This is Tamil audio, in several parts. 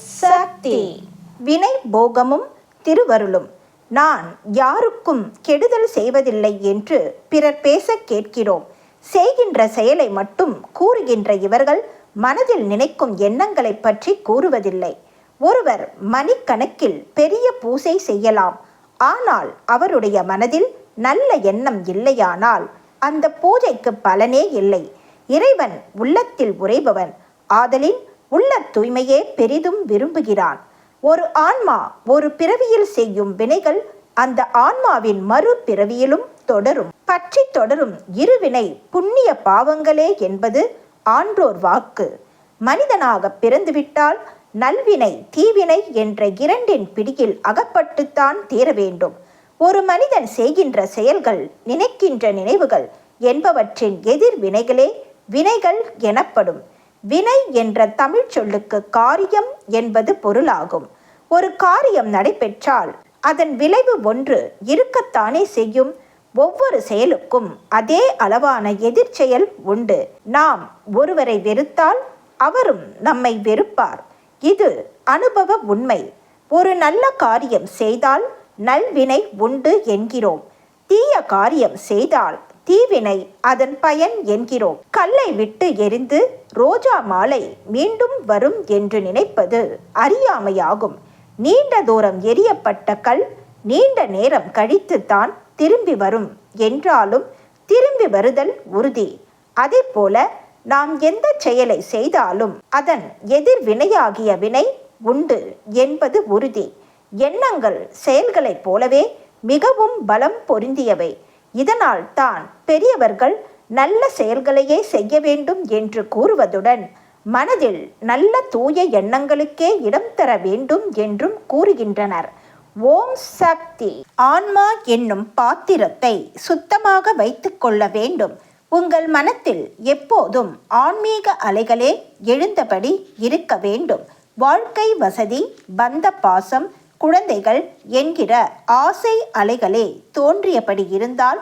சக்தி. வினை போகமும் திருவருளும். நான் யாருக்கும் கெடுதல் செய்வதில்லை என்று பிறர் பேச கேட்கிறோம். செய்கின்ற செயலை மட்டும் கூறுகின்ற இவர்கள் மனதில் நினைக்கும் எண்ணங்களை பற்றி கூறுவதில்லை. ஒருவர் மணிக்கணக்கில் பெரிய பூசை செய்யலாம். ஆனால் அவருடைய மனதில் நல்ல எண்ணம் இல்லையானால் அந்த பூஜைக்கு பலனே இல்லை. இறைவன் உள்ளத்தில் உறைபவன். ஆதலின் உள்ள தூய்மையே பெரிதும் விரும்புகிறான். ஒரு ஆன்மா ஒரு பிறவியில் செய்யும் வினைகள் அந்த ஆன்மாவின் மறு பிறவியிலும் தொடரும். பற்றி தொடரும் இருவினை புண்ணிய பாவங்களே என்பது ஆன்றோர் வாக்கு. மனிதனாக பிறந்துவிட்டால் நல்வினை தீவினை என்ற இரண்டின் பிடியில் அகப்பட்டுத்தான் தீர வேண்டும். ஒரு மனிதன் செய்கின்ற செயல்கள் நினைக்கின்ற நினைவுகள் என்பவற்றின் எதிர்வினைகளே வினைகள் எனப்படும். வினை என்ற தமிழ் சொல்லுக்கு காரியம் என்பது பொருளாகும். ஒரு காரியம் நடைபெற்றால் அதன் விளைவு ஒன்று இருக்கத்தானே செய்யும். ஒவ்வொரு செயலுக்கும் அதே அளவான எதிர்ச்செயல் உண்டு. நாம் ஒருவரை வெறுத்தால் அவரும் நம்மை வெறுப்பார். இது அனுபவ உண்மை. ஒரு நல்ல காரியம் செய்தால் நல்வினை உண்டு என்கிறோம். தீய காரியம் செய்தால் தீவினை அதன் பயன் என்கிறோம். கல்லை விட்டு எரிந்து ரோஜா மாலை மீண்டும் வரும் என்று நினைப்பது அறியாமையாகும். நீண்ட தூரம் எரியப்பட்ட கல் நீண்ட நேரம் கழித்துத்தான் திரும்பி வரும் என்றாலும் திரும்பி வருதல் உறுதி. அதே போல நாம் எந்த செயலை செய்தாலும் அதன் எதிர்வினையாகிய வினை உண்டு என்பது உறுதி. எண்ணங்கள் செயல்களைப் போலவே மிகவும் பலம் பொருந்தியவை. இதனால் தான் பெரியவர்கள் நல்ல செயல்களையே செய்ய வேண்டும் என்று கூறுவதுடன் மனதில் நல்ல தூய எண்ணங்களுக்கே இடம் தர வேண்டும் என்றும் கூறுகின்றனர். ஓம் சக்தி! ஆன்மா என்னும் பாத்திரத்தை சுத்தமாக வைத்துக்கொள்ள வேண்டும். உங்கள் மனத்தில் எப்போதும் ஆன்மீக அலைகளே எழுந்தபடி இருக்க வேண்டும். வாழ்க்கை வசதி பந்த பாசம் குழந்தைகள் என்கிற ஆசை அலைகளே தோன்றியபடி இருந்தால்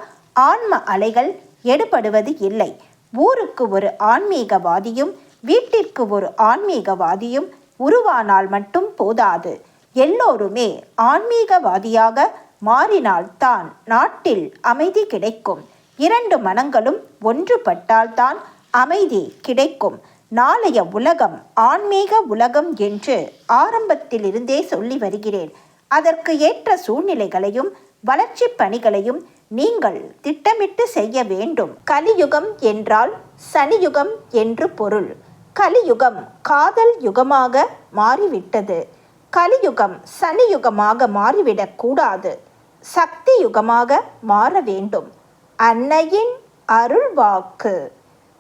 ஆன்ம அலைகள் எடுபடுவது இல்லை. ஊருக்கு ஒரு ஆன்மீகவாதியும் வீட்டிற்கு ஒரு ஆன்மீகவாதியும் உருவானால் மட்டும் போதாது. எல்லோருமே ஆன்மீகவாதியாக மாறினால்தான் நாட்டில் அமைதி கிடைக்கும். இரண்டு மனங்களும் ஒன்றுபட்டால்தான் அமைதி கிடைக்கும். நாளைய உலகம் ஆன்மீக உலகம் என்று ஆரம்பத்திலிருந்தே சொல்லி வருகிறேன். அதற்கு ஏற்ற சூழ்நிலைகளையும் வளர்ச்சி பணிகளையும் நீங்கள் திட்டமிட்டு செய்ய வேண்டும். கலியுகம் என்றால் சனியுகம் என்று பொருள். கலியுகம் காதல் யுகமாக மாறிவிட்டது. கலியுகம் சனியுகமாக மாறிவிடக் கூடாது. சக்தி யுகமாக மாற வேண்டும். அன்னையின் அருள்வாக்கு.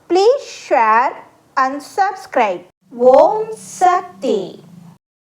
Please share and subscribe Om Shakti